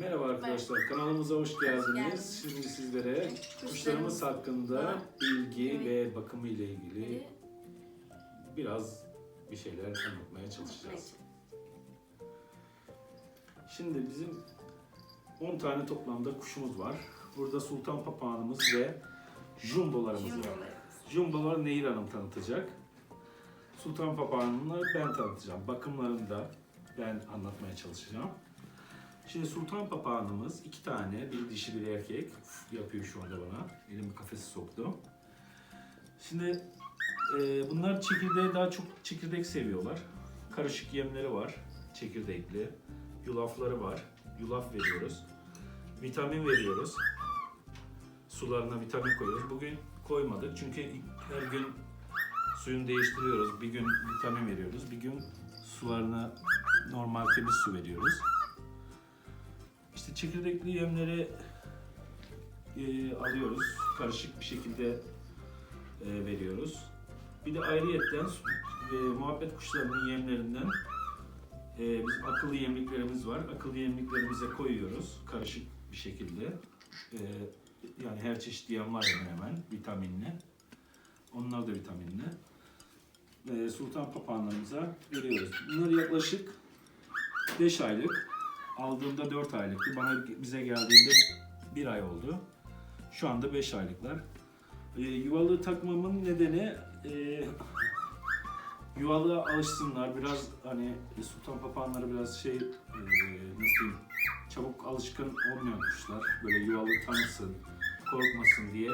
Merhaba arkadaşlar, kanalımıza hoş geldiniz. Şimdi sizlere kuşlarımız hakkında bilgi ve bakımı ile ilgili biraz bir şeyler anlatmaya çalışacağız. Şimdi bizim 10 tane toplamda kuşumuz var. Burada sultan papağanımız ve jumbolarımız var. Jumbolarımız. Jumbolar Nehir Hanım tanıtacak. Sultan papağanını ben tanıtacağım. Bakımlarını da ben anlatmaya çalışacağım. Şimdi sultan papağanımız iki tane, bir dişi bir erkek yapıyor şu anda bana. Elimi kafese soktu. Şimdi e, bunlar çekirdeği daha çok çekirdek seviyorlar. Karışık yemleri var, çekirdekli. Yulafları var, yulaf veriyoruz. Vitamin veriyoruz. Sularına vitamin koyuyoruz. Bugün koymadık çünkü her gün suyunu değiştiriyoruz. Bir gün vitamin veriyoruz, bir gün sularına normal temiz su veriyoruz. İşte çekirdekli yemleri e, alıyoruz. Karışık bir şekilde e, veriyoruz. Bir de ayrıyetten e, muhabbet kuşlarının yemlerinden e, biz akıllı yemliklerimiz var. Akıllı yemliklerimize koyuyoruz karışık bir şekilde. E, yani her çeşit yem var hemen hemen vitaminli. Onlar da vitaminli. E, sultan papağanlarımıza veriyoruz. Bunlar yaklaşık 5 aylık. Aldığımda 4 aylıktı. Bana bize geldiğinde 1 ay oldu. Şu anda 5 aylıklar. E, yuvalığı takmamın nedeni e, yuvalığa alışsınlar. Biraz hani sultan papağanları biraz şey e, nasıl diyeyim çabuk alışkın olmayan kuşlar. Böyle yuvalığı tanısın, korkmasın diye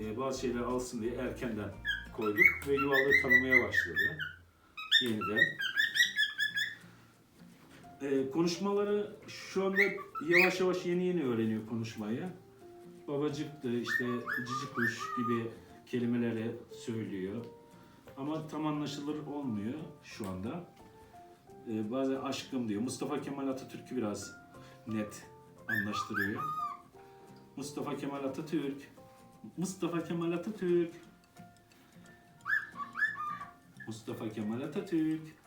e, bazı şeyler alsın diye erkenden koyduk ve yuvalığı tanımaya başladı yeniden. E, konuşmaları şu anda yavaş yavaş yeni yeni öğreniyor konuşmayı. Babacıktı işte cici kuş gibi kelimeleri söylüyor. Ama tam anlaşılır olmuyor şu anda. E, bazen aşkım diyor. Mustafa Kemal Atatürk'ü biraz net anlaştırıyor. Mustafa Kemal Atatürk. Mustafa Kemal Atatürk. Mustafa Kemal Atatürk.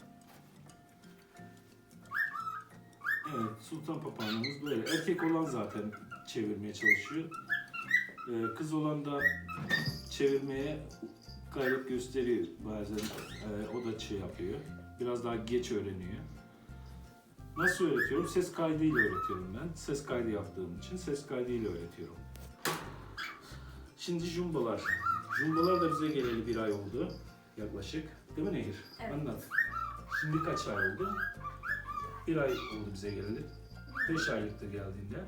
Evet, Sultan Papağanımız böyle. Erkek olan zaten çevirmeye çalışıyor. Ee, kız olan da çevirmeye gayret gösteriyor bazen. Ee, o da şey yapıyor. Biraz daha geç öğreniyor. Nasıl öğretiyorum? Ses kaydıyla öğretiyorum ben. Ses kaydı yaptığım için ses kaydıyla öğretiyorum. Şimdi jumbolar. Jumbolar da bize geleli bir ay oldu yaklaşık. Değil mi Nehir? Evet. Anlat. Şimdi kaç ay oldu? Bir ay oldu bize geleli. Beş aylıktı geldiğinde.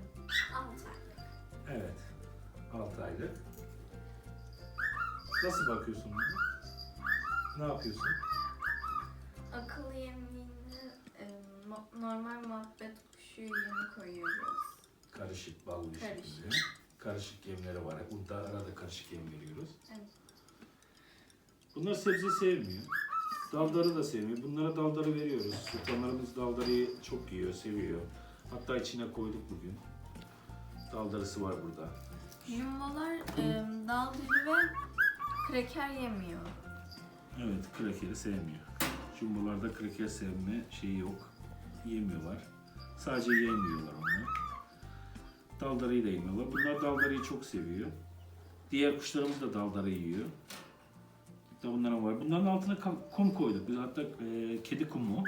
Altı ay. Evet. Altı aylık. Nasıl bakıyorsun buna? Ne yapıyorsun? Akıllı yemliğine e, mo- normal muhabbet kuşu yemi koyuyoruz. Karışık ballı bir Karışık. şekilde. Karışık yemleri var. Burada arada karışık yem veriyoruz. Evet. Bunlar sebze sevmiyor. Daldarı da sevmiyor. Bunlara daldarı veriyoruz. Sultanlarımız daldarıyı çok yiyor, seviyor. Hatta içine koyduk bugün. Daldarısı var burada. Jumbolar e, dal dili ve kreker yemiyor. Evet, krakeri sevmiyor. Jumbolarda kraker sevme şeyi yok. Yemiyorlar. Sadece yemiyorlar onlar. Daldarıyı da yemiyorlar. Bunlar daldarıyı çok seviyor. Diğer kuşlarımız da daldarı yiyor. Hatta bunların var. Bunların altına kum koyduk. Biz hatta e, kedi kumu.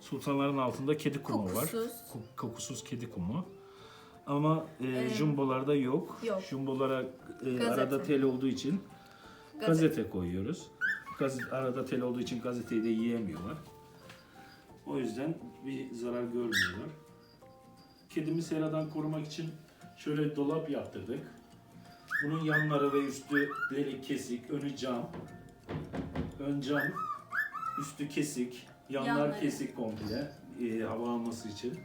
Sultanların altında kedi kumu var. Kokusuz. Ko- kokusuz kedi kumu. Ama e, Ee, jumbolarda yok. yok. Jumbolara e, arada tel olduğu için Gazete. Gazete koyuyoruz. Gazete, arada tel olduğu için gazeteyi de yiyemiyorlar. O yüzden bir zarar görmüyorlar. Kedimi seradan korumak için şöyle dolap yaptırdık. Bunun yanları ve üstü delik kesik, önü cam. Ön cam, üstü kesik, yanlar Yanları. kesik komple e, hava alması için.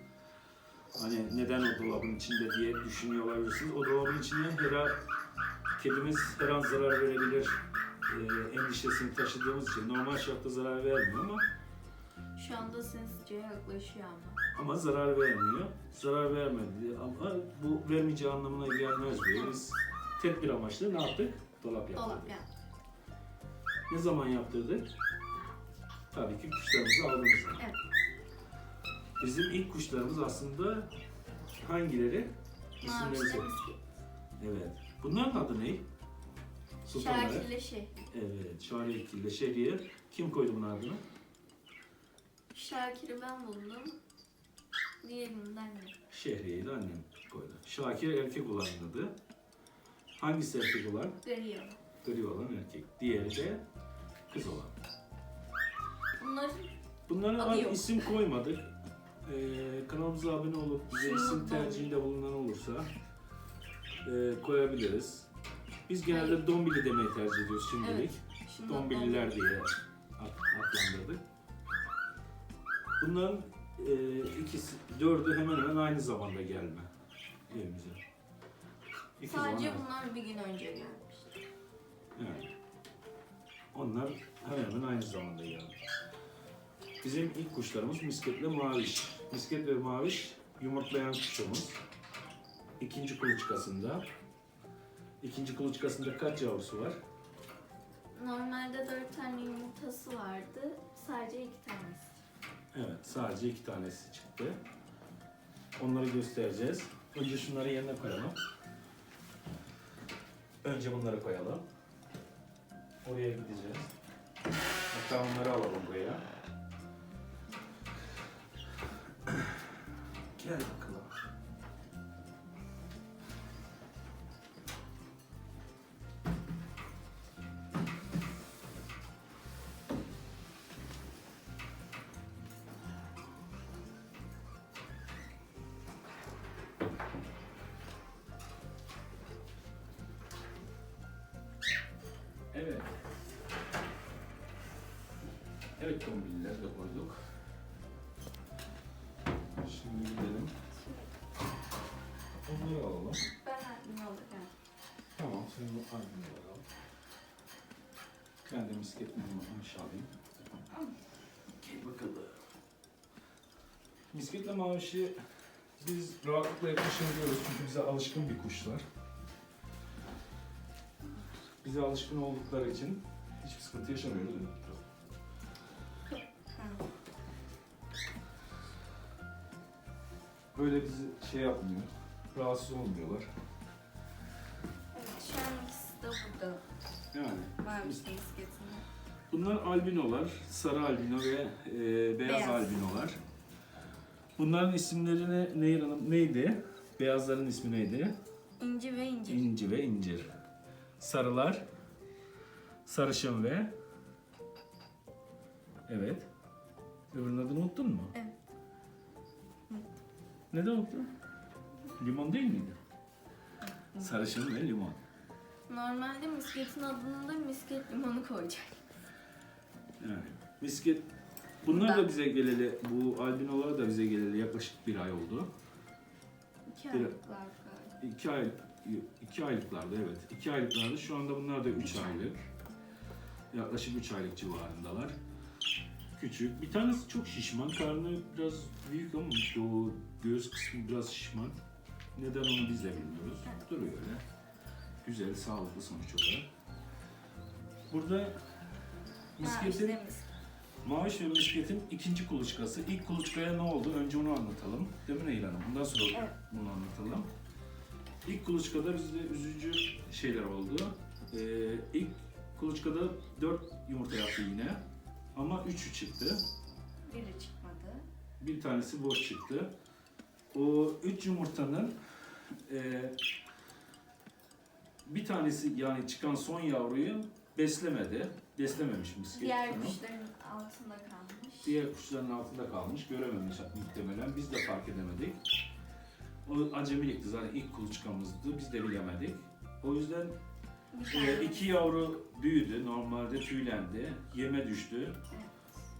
Hani neden o dolabın içinde diye düşünüyor olabilirsiniz. O dolabın içine her an kedimiz her an zarar verebilir e, endişesini taşıdığımız için normal şartta zarar vermiyor ama Şu anda sensizce yaklaşıyor ama. ama zarar vermiyor. Zarar vermedi ama bu vermeyeceği anlamına gelmez diyor. Biz tedbir amaçlı ne yaptık? Dolap yaptırdık. Dolap yani. Ne zaman yaptırdık? Tabii ki kuşlarımızı aldığımız zaman. Evet. Bizim ilk kuşlarımız aslında hangileri? İsimleri misket. Evet. Bunların adı ne? Sultanlar. Şakir'le şehri. Evet. Şariyet ile Şehriye. Kim koydu bunun adını? Şakir'i ben buldum. Diğerinden de. Şehriye'yi de annem koydu. Şakir erkek olanın adı. Hangisi erkek olan? Görüyor. Gri olan erkek. Diğeri de kız olan. Bunların Bunlara Adı yok. isim koymadık. Ee, kanalımıza abone olup bize isim tercihinde bulunan olursa e, koyabiliriz. Biz genelde Dombili demeyi tercih ediyoruz şimdilik. Şundan Dombililer diye ad- adlandırdık. Bunların e, ikisi, dördü hemen hemen aynı zamanda gelme evimize. İki Sadece zaman bunlar bir gün önce gelmiş. Evet. Onlar hemen hemen aynı zamanda geldi. Bizim ilk kuşlarımız misketle maviş. Misket ve maviş yumurtlayan kuşumuz. İkinci kuluçkasında. İkinci kuluçkasında kaç yavrusu var? Normalde dört tane yumurtası vardı. Sadece iki tanesi. Evet, sadece iki tanesi çıktı. Onları göstereceğiz. Önce şunları yerine koyalım. Önce bunları koyalım. Oraya gideceğiz. Hatta onları alalım buraya. Gel bakalım. Evet tombilleri de koyduk. Şimdi gidelim. Onları alalım. Ben admin olacağım. Tamam, şimdi bu albümü alalım. Ben de misketimi almış alayım. Gel bakalım. Misketle mavişi biz rahatlıkla yaklaşabiliyoruz çünkü bize alışkın bir kuşlar. Bize alışkın oldukları için hiçbir sıkıntı yaşamıyoruz. değil mi? Böyle bizi şey yapmıyor, rahatsız olmuyorlar. Evet, şu an ikisi de burada. Yani Mavi misketinde. Bunlar albinolar, sarı albino ve e, beyaz, Beyaz. albinolar. Bunların isimleri ne, Nehir Hanım neydi? Beyazların ismi neydi? İnci ve incir. İnci ve incir. Sarılar, sarışın ve... Evet. Öbürünün adını unuttun mu? Evet. Neden unuttun? Limon değil miydi? Sarışın ve limon. Normalde misketin adını da misket limonu koyacak. Yani misket Bunlar da bize geleli, bu albinolar da bize geleli yaklaşık bir ay oldu. İki Bir- aylıklar galiba. İki ay, iki aylıklarda evet. İki aylıklarda şu anda bunlar da üç Üç ay. aylık. Yaklaşık üç aylık civarındalar. Küçük. Bir tanesi çok şişman. Karnı biraz büyük ama o göğüs kısmı biraz şişman. Neden onu biz de bilmiyoruz. Duruyor öyle. Güzel, sağlıklı sonuç olarak. Burada misketin. Maviş ve misketin ikinci kuluçkası. İlk kuluçkaya ne oldu? Önce onu anlatalım. Değil mi Nehir Hanım? Bundan sonra Evet. bunu anlatalım. İlk kuluçkada bizde üzücü şeyler oldu. Ee, ilk kuluçkada 4 yumurta yaptı yine. Ama 3'ü çıktı. Biri çıkmadı. Bir tanesi boş çıktı. O 3 yumurtanın e, bir tanesi yani çıkan son yavruyu beslemedi. Beslememiş misket. Diğer kuşların altında kalmış. Diğer kuşların altında kalmış, görememiş muhtemelen. Biz de fark edemedik. O acemilikti zaten ilk kuluçkamızdı, biz de bilemedik. O yüzden E, tane. iki yavru büyüdü, normalde tüylendi, yeme düştü.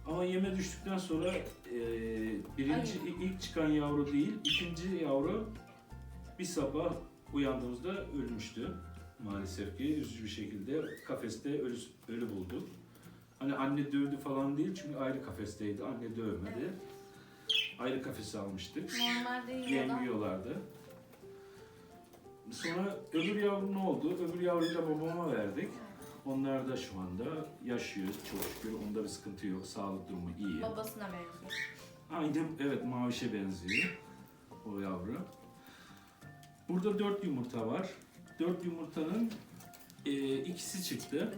Ama yeme düştükten sonra e, birinci Ayı. ilk çıkan yavru değil, ikinci yavru bir sabah uyandığımızda ölmüştü. Maalesef ki üzücü bir şekilde kafeste ölü, ölü bulduk. Hani anne dövdü falan değil çünkü ayrı kafesteydi. Anne dövmedi. Ayrı kafese almıştık. Normalde Yem yiyorlar. yiyorlardı. Sonra öbür yavru ne oldu? Öbür yavruyu da babama verdik. Onlar da şu anda yaşıyor çok şükür. Onda bir sıkıntı yok. Sağlık durumu iyi. Babasına benziyor. Aynen evet mavişe benziyor o yavru. Burada 4 yumurta var. 4 yumurtanın e, ikisi çıktı.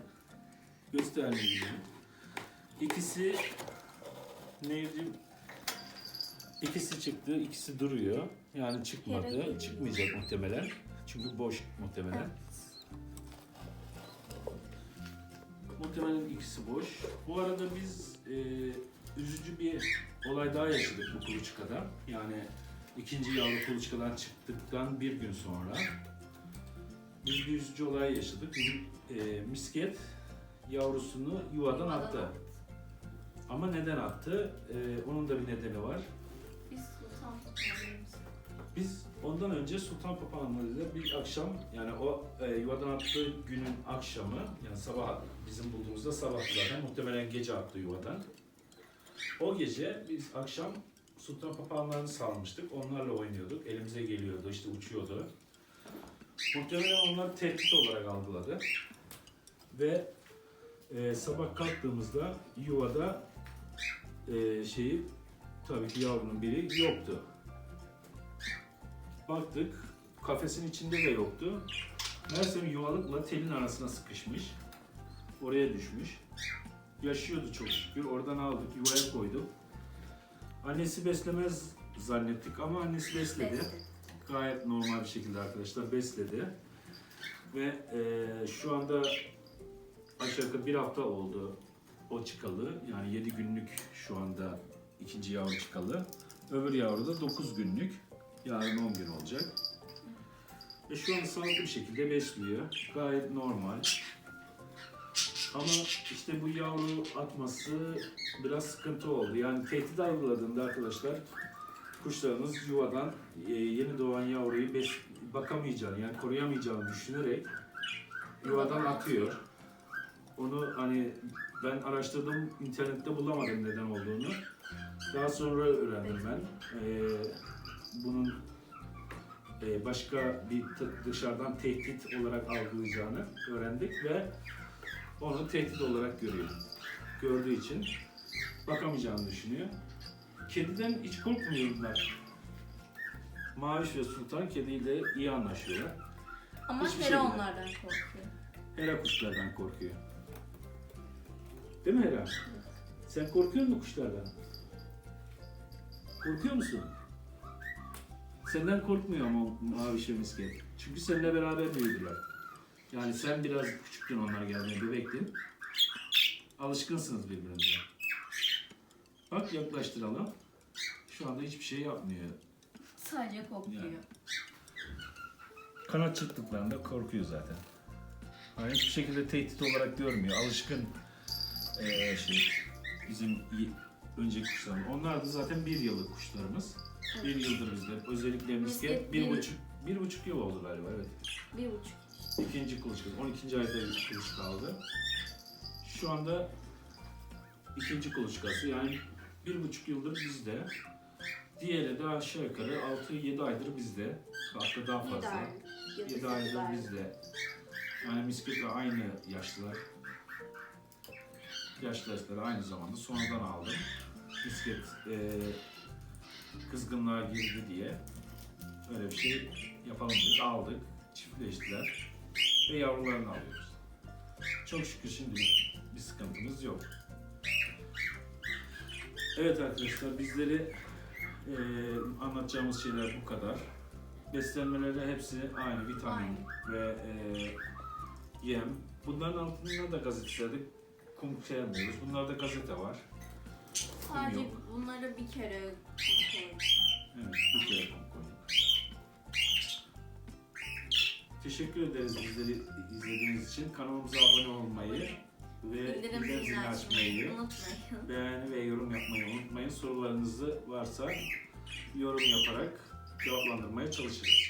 Göstermeyeyim. İkisi neydi? İkisi çıktı, ikisi duruyor. Yani çıkmadı. Çıkmayacak muhtemelen. Çünkü boş muhtemelen. Muhtemelen ikisi boş. Bu arada biz e, üzücü bir olay daha yaşadık bu kuluçkada. Yani ikinci yavru kuluçkadan çıktıktan bir gün sonra biz bir üzücü olay yaşadık. Bizim e, misket yavrusunu yuvadan attı. Ama neden attı? E, onun da bir nedeni var. Ondan önce Sultan Papağanları'yla bir akşam yani o e, yuvadan attığı günün akşamı yani sabah bizim bulduğumuzda sabah zaten muhtemelen gece attı yuvadan. O gece biz akşam Sultan Papağanlarını salmıştık. Onlarla oynuyorduk. Elimize geliyordu işte uçuyordu. Muhtemelen onlar tehdit olarak algıladı. Ve e, sabah kalktığımızda yuvada e, şeyi tabii ki yavrunun biri yoktu. Baktık, kafesin içinde de yoktu. Meğersem yuvalıkla telin arasına sıkışmış. Oraya düşmüş. Yaşıyordu çok şükür. Oradan aldık, yuvaya koyduk. Annesi beslemez zannettik ama annesi besledi. Gayet normal bir şekilde arkadaşlar besledi. Ve eee, şu anda aşağı yukarı bir hafta oldu o çıkalı. Yani 7 günlük şu anda ikinci yavru çıkalı. Öbür yavru da 9 günlük. Yarın 10 gün olacak. Ve şu an sağlıklı bir şekilde besliyor. Gayet normal. Ama işte bu yavru atması biraz sıkıntı oldu. Yani tehdit algıladığında arkadaşlar kuşlarınız yuvadan e, yeni doğan yavruyu bes bakamayacağını yani koruyamayacağını düşünerek yuvadan atıyor. Onu hani ben araştırdım internette bulamadım neden olduğunu. Daha sonra öğrendim ben. Ee, bunun e, başka bir dışarıdan tehdit olarak algılayacağını öğrendik ve onu tehdit olarak görüyor. Gördüğü için bakamayacağını düşünüyor. Kediden hiç korkmuyorlar. Maviş ve Sultan kediyle iyi anlaşıyorlar. Ama Hiçbir Hera şey onlardan korkuyor. Hera kuşlardan korkuyor. Değil mi Hera? Sen korkuyor musun kuşlardan? Korkuyor musun? Senden korkmuyor ama Maviş ve Misket. Çünkü seninle beraber büyüdüler. Yani sen biraz küçüktün onlar geldiğinde bebektin. Alışkınsınız birbirinize. Bak yaklaştıralım. Şu anda hiçbir şey yapmıyor. Sadece kokluyor. Yani. Kanat çırptıklarında korkuyor zaten. Yani hiçbir şekilde tehdit olarak görmüyor. Alışkın eee, şey bizim önceki kuşlarımız. Onlar da zaten bir yıllık kuşlarımız. Bir yıldır bizde. Özellikle misket bir bir- buçuk, bir buçuk yıl oldu galiba evet. Bir buçuk. İkinci kuluçka, 12. ayda bir kuluçka aldı. Şu anda ikinci kuluçkası yani bir buçuk yıldır bizde. Diğeri de aşağı yukarı 6-7 aydır bizde. Hatta daha fazla. ay. 7 aydır bizde. Yani misketle aynı yaşlılar. Yaşlaşları aynı zamanda sonradan aldım. Misket e, kızgınlığa girdi diye öyle bir şey yapalım dedik. Aldık. Çiftleştiler. Ve yavrularını alıyoruz. Çok şükür şimdi bir sıkıntımız yok. Evet arkadaşlar bizleri e, anlatacağımız şeyler bu kadar. Beslenmeleri hepsi aynı vitamin ve e, yem. Bunların altında da gazete serdik. Kum sevmiyoruz. Bunlarda gazete var. Sadece yok. bunları bir kere koyduk. Evet, bir kere koyduk. Teşekkür ederiz bizleri izlediğiniz için. Kanalımıza abone olmayı ve Bildirim zilini açmayı açmayı, unutmayın. beğeni ve yorum yapmayı unutmayın. Sorularınızı varsa yorum yaparak cevaplandırmaya çalışırız.